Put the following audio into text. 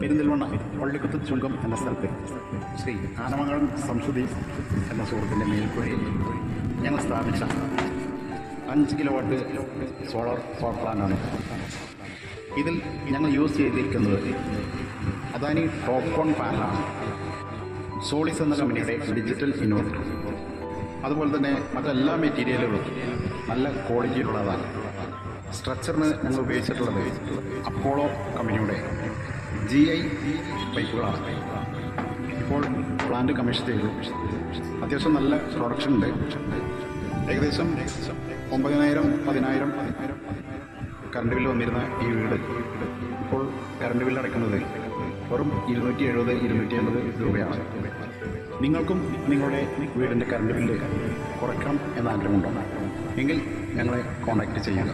പള്ളിക്കുത്ത് ചുങ്കം എന്ന സ്ഥലത്ത് ശ്രീ ആനമംഗളം സംസ്കൃതി എന്ന സുഹൃത്തിന്റെ മേൽക്കൂരയിൽ ഞങ്ങൾ സ്ഥാപിച്ച അഞ്ച് കിലോ വാട്ട് സോളാർ പവർ പ്ലാന്റാണ്. ഇതിൽ ഞങ്ങൾ യൂസ് ചെയ്തിരിക്കുന്നത് അദാനി ടോപ്കോൺ പാനലാണ്. സോളിസ് എന്ന കമ്പനിയുടെ ഡിജിറ്റൽ ഇൻവെർട്ടർ. അതുപോലെ തന്നെ മറ്റെല്ലാ മെറ്റീരിയലുകളും നല്ല ക്വാളിറ്റിയിലുള്ളതാണ്. സ്ട്രക്ചറിന് ഞങ്ങൾ ഉപയോഗിച്ചിട്ടുള്ളത് അപ്പോളോ കമ്പനിയുടെ ജി ഐ പൈപ്പുകളാണ് ഇപ്പോൾ പ്ലാന്റ് കമ്മീഷൻ ചെയ്തു. അത്യാവശ്യം നല്ല പ്രൊഡക്ഷൻ ഉണ്ട്. ഏകദേശം ഒമ്പതിനായിരം പതിനായിരം കറണ്ട് ബില്ല് വന്നിരുന്ന ഈ വീട് ഇപ്പോൾ കറണ്ട് ബില്ല് അടയ്ക്കുന്നത് വെറും ഇരുന്നൂറ്റി എഴുപത് ഇരുന്നൂറ്റി എൺപത് രൂപയാണ്. നിങ്ങൾക്കും നിങ്ങളുടെ വീടിന്റെ കറണ്ട് ബില്ല് കുറയ്ക്കണം എന്ന ആഗ്രഹമുണ്ടോ? എങ്കിൽ ഞങ്ങളെ കോൺടാക്റ്റ് ചെയ്യുക.